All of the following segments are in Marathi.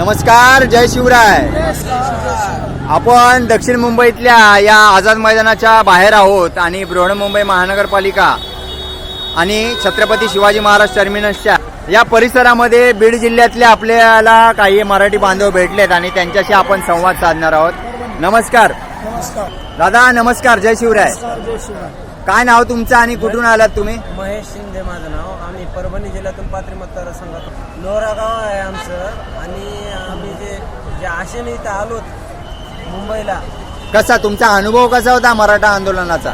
नमस्कार जय शिवराय. आपण दक्षिण मुंबईतल्या या आझाद मैदानाच्या बाहेर आहोत आणि बृहन्मुंबई महानगरपालिका आणि छत्रपती शिवाजी महाराज टर्मिनसच्या या परिसरामध्ये बीड जिल्ह्यातल्या आपल्याला काही मराठी बांधव भेटलेत आणि त्यांच्याशी आपण संवाद साधणार आहोत. नमस्कार. दादा नमस्कार जय शिवराय. काय नाव तुमचं आणि कुठून आलात तुम्ही? महेश शिंदे माझं नाव. आम्ही परभणी जिल्ह्यातून पात्री मतदारसंघात लोरा गाव आहे आमचं. आणि आम्ही जे जे आशेने इथं आलोत मुंबईला. कसा तुमचा अनुभव कसा होता मराठा आंदोलनाचा?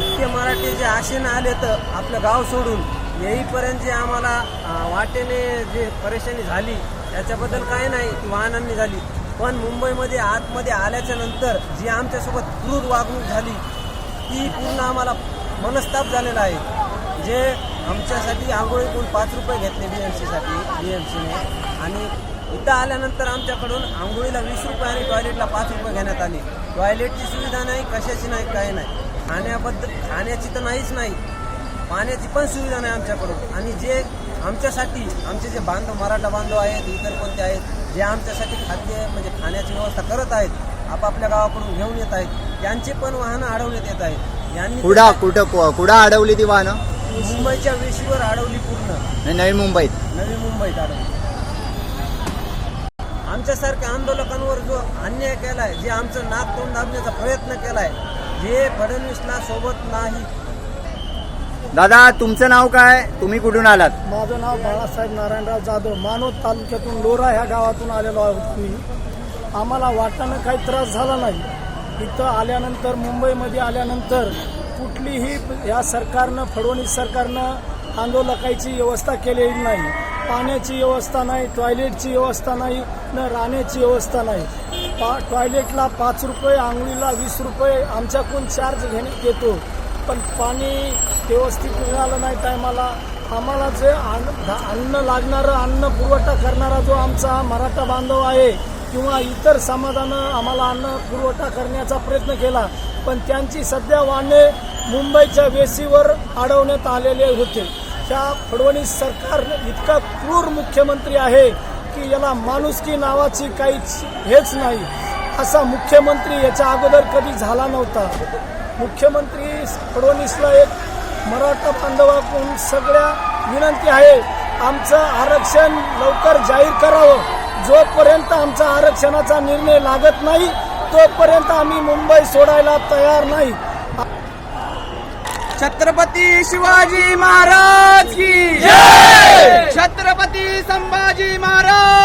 इतके मराठी जे आशेने आले तर आपलं गाव सोडून येईपर्यंत जे आम्हाला अं, वाटेने जे परेशानी झाली त्याच्याबद्दल काय नाही ती वाहनांनी झाली. पण मुंबईमध्ये आतमध्ये आल्याच्यानंतर जी आमच्यासोबत क्रूर वागणूक झाली ती पूर्ण आम्हाला मनस्ताप झालेला आहे. जे आमच्यासाठी आंघोळीतून पाच रुपये घेतले बी एम सीसाठी बी एम सीने आणि इथं आल्यानंतर आमच्याकडून आंघोळीला वीस रुपये आणि टॉयलेटला पाच रुपये घेण्यात आली. टॉयलेटची सुविधा नाही कशाची नाही काही नाही. खाण्याबद्दल खाण्याची तर नाहीच नाही. पाण्याची पण सुविधा नाही आमच्याकडून. आणि जे आमच्यासाठी आमचे जे बांधव मराठा बांधव आहेत इतर कोणते आहेत जे आमच्यासाठी खाद्य म्हणजे खाण्याची व्यवस्था करत आहेत आपापल्या गावाकडून घेऊन येत आहेत. त्यांचे पण वाहनं अडवण्यात येत आहेत. यांनी कुठं कुठं कु- कुठं अडवली ती वाहनं? मुंबईच्या वेशीवर अडवली पूर्ण. नाही, नवी मुंबईत. नवी मुंबईत अडवली. आमच्यासारख्या आंदोलकांवर जो अन्याय केलाय जे आमचं नाक तोंड दाबण्याचा प्रयत्न केलाय जे फडणवीसला सोबत नाही. दादा तुमचं नाव काय? तुम्ही कुठून आलात? माझं नाव बाळासाहेब नारायणराव जाधव. मानवत तालुक्यातून लोरा ह्या गावातून आलेलो आहोत मी आम्हाला वाटानं काही त्रास झाला नाही. इथं आल्यानंतर मुंबईमध्ये आल्यानंतर कुठलीही या सरकारनं फडणवीस सरकारनं आंदोलकाची व्यवस्था केलेली नाही. पाण्याची व्यवस्था नाही टॉयलेटची व्यवस्था नाही न राहण्याची व्यवस्था नाही. पा टॉयलेटला पाच रुपये आंघोळीला वीस रुपये आमच्याकडून चार्ज घेण्यात येतो पण पाणी व्यवस्थित मिळालं नाही टायमाला. आम्हाला जे अन्न अन्न लागणारं अन्न पुरवठा करणारा जो आमचा मराठा बांधव आहे किंवा इतर समाजानं आम्हाला अन्न पुरवठा करण्याचा प्रयत्न केला पण त्यांची सध्या वाहने मुंबईच्या वेशीवर अडवण्यात आलेले होते. त्या फडणवीस सरकार इतका क्रूर मुख्यमंत्री आहे की याला माणुसकी नावाची काहीच हेच नाही असा मुख्यमंत्री याच्या अगोदर कधी झाला नव्हता. मुख्यमंत्री फडणवीसला एक मराठा बांधवाकडून सगळ्या विनंती आहे आमचं आरक्षण लवकर जाहीर करावं. जोपर्यंत आमचा आरक्षणाचा निर्णय लागत नाही तोपर्यंत आम्ही मुंबई सोडायला तयार नाही. छत्रपती शिवाजी महाराज की छत्रपती संभाजी महाराज!